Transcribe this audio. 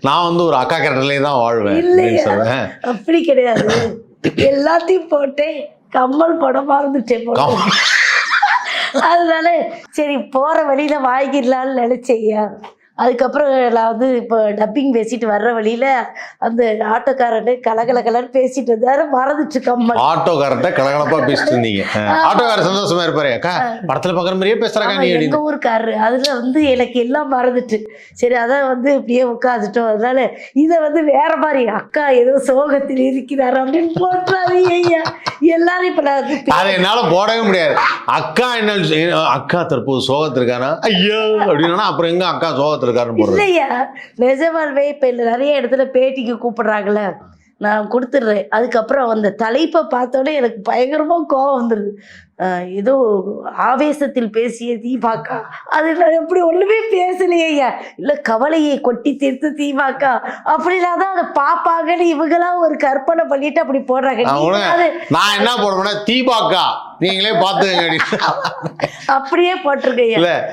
நான் வந்து ஒரு அக்கா கேரக்டர்லயே தான் வாழ்வேன் அப்படி கிடையாது. எல்லாத்தையும் போட்டேன் கம்மல் படம் மறந்துட்டேன். கம்- அதனால சரி போற வழியில வாங்கிடலாம்னு நினைச்சேயா அதுக்கப்புறம் நான் வந்து இப்போ டப்பிங் பேசிட்டு வர்ற வழியில அந்த ஆட்டோக்காரனு கலகல கலன்னு பேசிட்டு இருந்தாரு. மறந்துட்டு கம்மல் ஆட்டோக்காரர்கிட்ட கலகலப்பா பேசிட்டு இருந்தீங்க. ஆட்டோக்காரர் சந்தோஷமா இருப்பாரு. அக்கா படத்துல பாக்குற மாதிரியே நீ எங்க ஊருக்காரரு. அதுல வந்து எனக்கு எல்லாம் மறந்துட்டு. சரி அதான் வந்து இப்படியே உட்காந்துட்டோம் அதனால இதை வந்து வேற மாதிரி அக்கா ஏதோ சோகத்தில் இருக்கிறார் அப்படின்னு போட்டுறாதீங்க ஐயா. எல்லாரும் இப்ப நான் அதை என்னால போடவே முடியாது. அக்கா என்ன அக்கா தற்போது சோகத்தில் இருக்கானா ஐயோ அப்படின்னா அப்புறம் எங்க அக்கா சோகத்தில் இருக்காருன்னு போடுறது. இல்லையா? நிஜமாலுமே இப்ப இல்ல நிறைய இடத்துல பேட்டிக்கு கூப்பிடுறாங்கல்ல. நான் கொடுத்துட்றேன். அதுக்கப்புறம் அந்த தலைப்பை பார்த்தோன்னே எனக்கு பயங்கரமா கோவம் வந்துடுது ஏதோ ஆவேசத்தில் பேசிய தீபாக்க. அது நான் எப்படி ஒண்ணுமே பேசலையே இல்ல கவலையை கொட்டி தீர்த்து தீபாக்க. அப்படின்னா தான் அதை பாப்பாங்கன்னு இவங்கெல்லாம் ஒரு கற்பனை பண்ணிட்டு அப்படி போடுறாங்க. நான் என்ன போடுவேன்னா தீபாக்கா. நீங்களே பார்த்துக்கங்க. அப்படியே போட்டிருக்கையா இல்ல